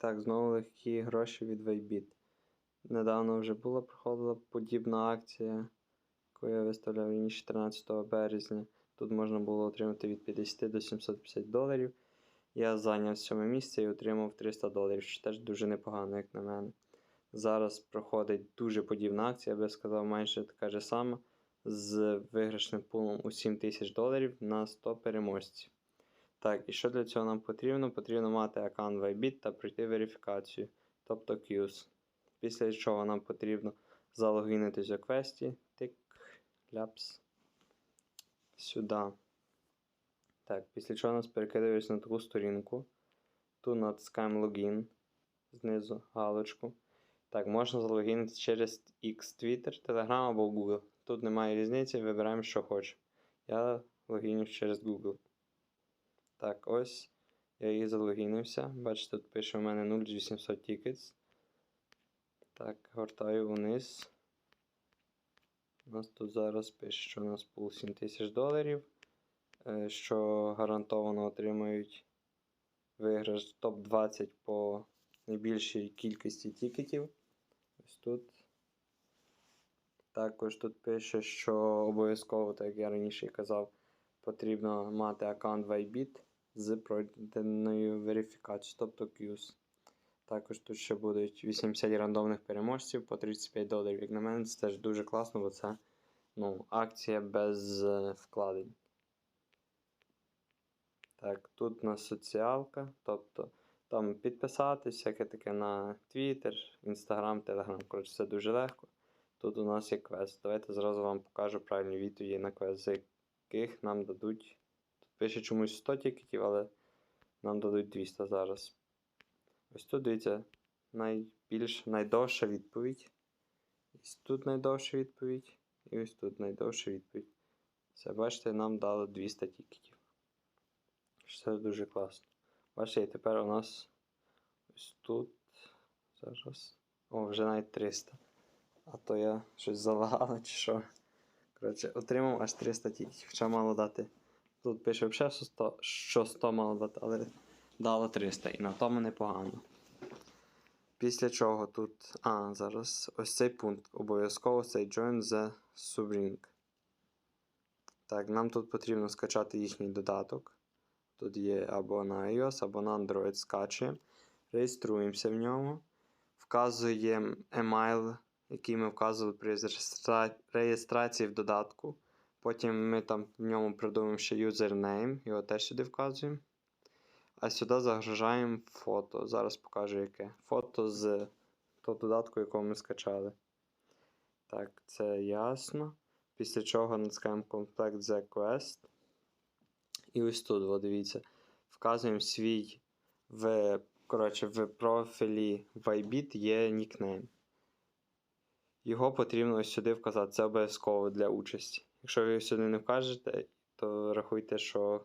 Так, знову легкі гроші від Vaybit. Недавно вже була проходила подібна акція, яку я виставляв раніше 13 березня. Тут можна було отримати від 50 до 750 доларів. Я зайняв сьоме місце і отримав 300 доларів, що теж дуже непогано, як на мене. Зараз проходить дуже подібна акція, я би сказав, майже така ж сама, з виграшним пулом у 7 тисяч доларів на 100 переможців. Так, і що для цього нам потрібно? Потрібно мати аккаунт Vybit та пройти верифікацію, тобто QS. Після чого нам потрібно залогінитись у квесті. Тик, ляпс. Сюди. Так, після чого нас перекидають на таку сторінку. Тут натискаємо логін. Знизу галочку. Так, можна залогінити через X, Twitter, Telegram або Google. Тут немає різниці, вибираємо, що хочемо. Я логіню через Google. Так, ось. Я її залогінився. Бачите, тут пише у мене 0800 tickets. Так, гортаю вниз. У нас тут зараз пише, що у нас пул 7000 доларів. е, Що гарантовано отримають виграш топ-20 по найбільшій кількості тікетів. Ось тут. Також тут пише, що обов'язково, так як я раніше казав, потрібно мати аккаунт Vybit з пройденою верифікацією, тобто QS. Також тут ще будуть 80 рандомних переможців по 35 доларів. Як на мене, це теж дуже класно, бо це ну, акція без е, вкладень. Так, тут у нас соціалка, тобто там підписатись, всяке таке на Twitter, Instagram, Telegram. Коротше, це дуже легко. Тут у нас є квест. Давайте зразу вам покажу правильні відповіді на квест, з яких нам дадуть. Пише чомусь 100 тікетів, але нам дадуть 200 зараз. Ось тут дивіться, найбільш найдовша відповідь. Ось тут найдовша відповідь. І ось тут найдовша відповідь. Все, бачите, нам дали 200 тікетів. Це дуже класно. Бачите, і тепер у нас ось тут. Зараз. О, вже навіть 300. А то я щось залагало чи що. Коротше, отримав аж 300 тікетів. Хоча мало дати. Тут пише взагалі, що 100, що 100 мало дати, але дало 300 і на тому непогано. Після чого тут. А, зараз ось цей пункт. Обов'язково цей join the subring. Так, нам тут потрібно скачати їхній додаток. Тут є або на iOS, або на Android скачуємо. Реєструємося в ньому. Вказуємо емайл, який ми вказували при реєстрації в додатку. Потім ми там в ньому придумаємо ще username, його теж сюди вказуємо. А сюди загружаємо фото. Зараз покажу яке. Фото з того додатку, якого ми скачали. Так, це ясно. Після чого натискаємо комплект The Quest. І ось тут, о, дивіться, вказуємо свій в, коротше, в профілі Vybit є нікнейм. Його потрібно сюди вказати. Це обов'язково для участі. Якщо ви сюди не вкажете, то рахуйте, що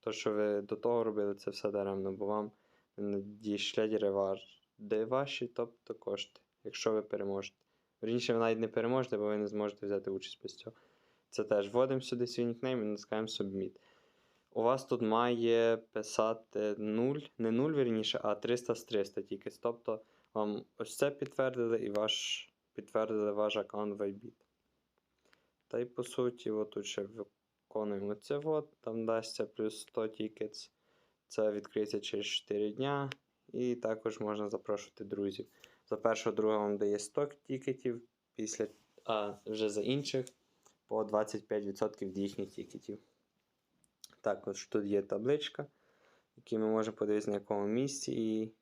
то, що ви до того робили, це все даремно, бо вам не дійшлять реварди ваші, тобто кошти, якщо ви переможете. Вірніше, ви навіть не переможете, бо ви не зможете взяти участь без цього. Це теж вводимо сюди свій нікнейм і натискаємо Submit. У вас тут має писати 0, не 0, вірніше, а 300 з 300 тільки. Тобто вам ось це підтвердили і ваш, підтвердили ваш аккаунт Vybit. Та й по суті, от тут ще виконуємо це от, там дасться плюс 100 tickets. Це відкриється через 4 дня. І також можна запрошувати друзів. За першого друга вам дає 100 тікетів, після, а вже за інших по 25% від їхніх тікетів. Також тут є табличка, в якій ми можемо подивитися, на якому місці і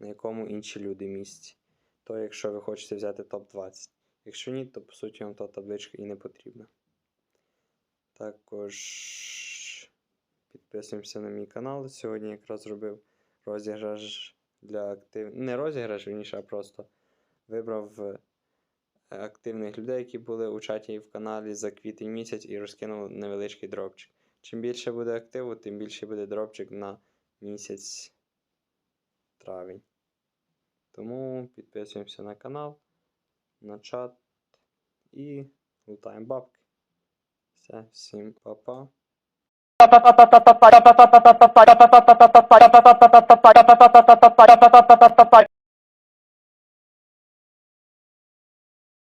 на якому інші люди місці. То якщо ви хочете взяти топ-20. Якщо ні, то по суті вам та табличка і не потрібна. Також підписуємося на мій канал. Сьогодні якраз зробив розіграш для актив... Не розіграш, вірніше, а просто вибрав е, активних людей, які були у чаті і в каналі за квітень місяць і розкинув невеличкий дропчик. Чим більше буде активу, тим більше буде дропчик на місяць травень. Тому підписуємося на канал, на чат і лутаємо бабки. Все, всім па-па. Bye.